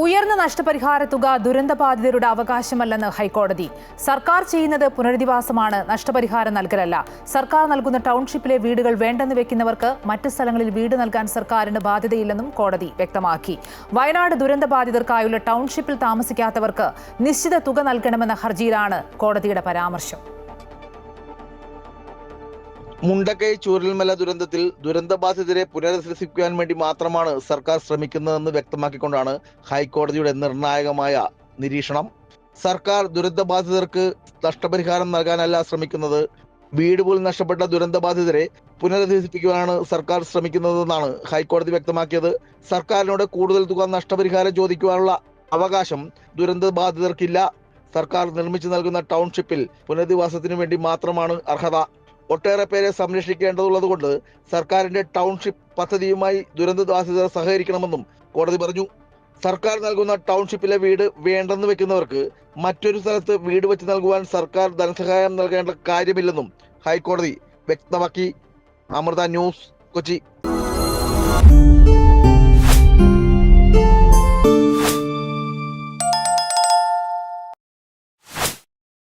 ഉയർന്ന നഷ്ടപരിഹാര തുക ദുരന്തബാധിതരുടെ അവകാശമല്ലെന്ന് ഹൈക്കോടതി. സർക്കാർ ചെയ്യുന്നത് പുനരധിവാസമാണ് നഷ്ടപരിഹാരം നൽകലല്ല. സർക്കാർ നൽകുന്ന ടൗൺഷിപ്പിലെ വീടുകൾ വേണ്ടെന്ന് വെക്കുന്നവർക്ക് മറ്റ് സ്ഥലങ്ങളിൽ വീട് നൽകാൻ സർക്കാരിന് ബാധ്യതയില്ലെന്നും കോടതി വ്യക്തമാക്കി. വയനാട് ദുരന്തബാധിതർക്കായുള്ള ടൗൺഷിപ്പിൽ താമസിക്കാത്തവർക്ക് നിശ്ചിത തുക നൽകണമെന്ന ഹർജിയിലാണ് കോടതിയുടെ പരാമർശം. മുണ്ടക്കൈ ചൂരൽമല ദുരന്തത്തിൽ ദുരന്തബാധിതരെ പുനരധിവസിപ്പിക്കാൻ വേണ്ടി മാത്രമാണ് സർക്കാർ ശ്രമിക്കുന്നതെന്ന് വ്യക്തമാക്കിക്കൊണ്ടാണ് ഹൈക്കോടതിയുടെ നിർണായകമായ നിരീക്ഷണം. സർക്കാർ ദുരന്തബാധിതർക്ക് നഷ്ടപരിഹാരം നൽകാനല്ല ശ്രമിക്കുന്നത്. വീട് പോലും നഷ്ടപ്പെട്ട ദുരന്തബാധിതരെ പുനരധിവസിപ്പിക്കുവാനാണ് സർക്കാർ ശ്രമിക്കുന്നതെന്നാണ് ഹൈക്കോടതി വ്യക്തമാക്കിയത്. സർക്കാരിനോട് കൂടുതൽ തുക നഷ്ടപരിഹാരം ചോദിക്കുവാനുള്ള അവകാശം ദുരന്തബാധിതർക്കില്ല. സർക്കാർ നിർമ്മിച്ചു നൽകുന്ന ടൗൺഷിപ്പിൽ പുനരധിവാസത്തിനു വേണ്ടി മാത്രമാണ് അർഹത. ഒട്ടേറെ പേരെ സംരക്ഷിക്കേണ്ടതുള്ളതുകൊണ്ട് സർക്കാരിന്റെ ടൗൺഷിപ്പ് പദ്ധതിയുമായി ദുരന്തബാധിതർ സഹകരിക്കണമെന്നും കോടതി പറഞ്ഞു. സർക്കാർ നൽകുന്ന ടൗൺഷിപ്പിലെ വീട് വേണ്ടെന്ന് വെക്കുന്നവർക്ക് മറ്റൊരു സ്ഥലത്ത് വീട് വെച്ച് നൽകുവാൻ സർക്കാർ ധനസഹായം നൽകേണ്ട കാര്യമില്ലെന്നും ഹൈക്കോടതി വ്യക്തമാക്കി. അമൃത ന്യൂസ് കൊച്ചി.